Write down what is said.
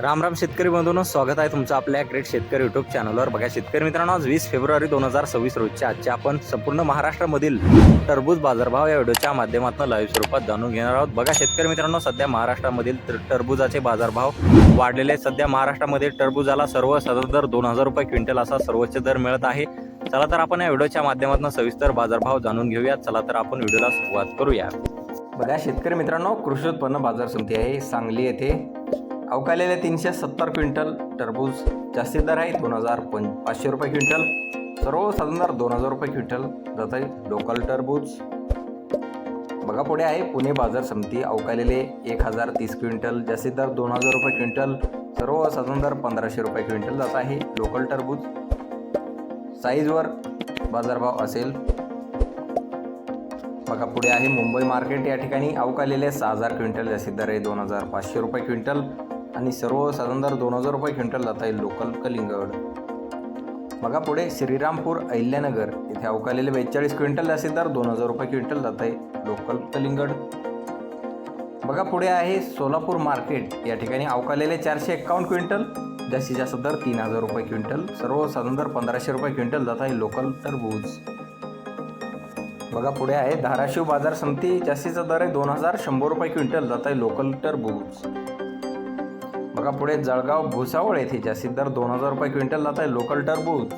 राम राम शेतकरी बंधून स्वागत आहे तुमचं आपल्या ग्रेट शेतकरी युट्यूब चॅनलवर बघा शेतकरी मित्रांनो आज वीस फेब्रुवारी दोन हजार सव्वीस रोजच्या आजच्या आपण संपूर्ण महाराष्ट्रामधील टरबूज बाजारभाव या व्हिडिओच्या माध्यमातून लाईव्ह स्वरूपात जाणून घेणार आहोत. बघा शेतकरी मित्रांनो सध्या महाराष्ट्रामधील तर- टरबूजाचे बाजारभाव वाढलेले आहेत. सध्या महाराष्ट्रामध्ये टरबूजाला सर्व सदर दर दोन हजार रुपये क्विंटल असा सर्वोच्च दर मिळत आहे. चला तर आपण या व्हिडिओच्या माध्यमातून सविस्तर बाजारभाव जाणून घेऊया चला तर आपण व्हिडिओला सुरुवात करूया. बघा शेतकरी मित्रांनो कृषी उत्पन्न बाजार समिती आहे सांगली येथे. अवकालेले तीनशे सत्तर क्विंटल टरबूज जास्तीत दर आहे दोन हजार पं पाचशे रुपये क्विंटल. सर्वसाधारण दर दोन हजार रुपये क्विंटल जात आहे लोकल टरबूज. बघा पुढे आहे पुणे बाजार समिती अवकालेले एक हजार तीस क्विंटल जास्तीत दर दोन हजार रुपये क्विंटल सर्वसाधारण दर पंधराशे रुपये क्विंटल जात आहे लोकल टरबूज. साईजवर बाजारभाव असेल. बघा पुढे आहे मुंबई मार्केट या ठिकाणी अवकालेले सहा हजार क्विंटल जास्तीत दर आहे दोन हजार पाचशे रुपये क्विंटल. आणि सर्वसाधारण दर दोन हजार रुपये क्विंटल जाता येईल लोकल कलिंगड. बघा पुढे श्रीरामपूर अहिल्यानगर. इथे अवकालेले बेचाळीस क्विंटल जास्तीत दर दोन हजार रुपये क्विंटल जात आहे लोकल कलिंगड. बघा पुढे आहे सोलापूर मार्केट. या ठिकाणी अवकालेले चारशे एक्कावन्न क्विंटल जास्तीत जास्त दर तीन हजार रुपये क्विंटल सर्व साधारण पंधराशे रुपये क्विंटल जात आहे लोकल टरबूज बघा पुढे आहे धाराशिव बाजार समिती जास्तीचा दर आहे दोन हजार शंभर रुपये क्विंटल जात आहे लोकल टरबूज बघा पुढे जळगाव भुसावळ येथे ज्या दर दोन हजार रुपये क्विंटल जात आहे लोकल टरबूज.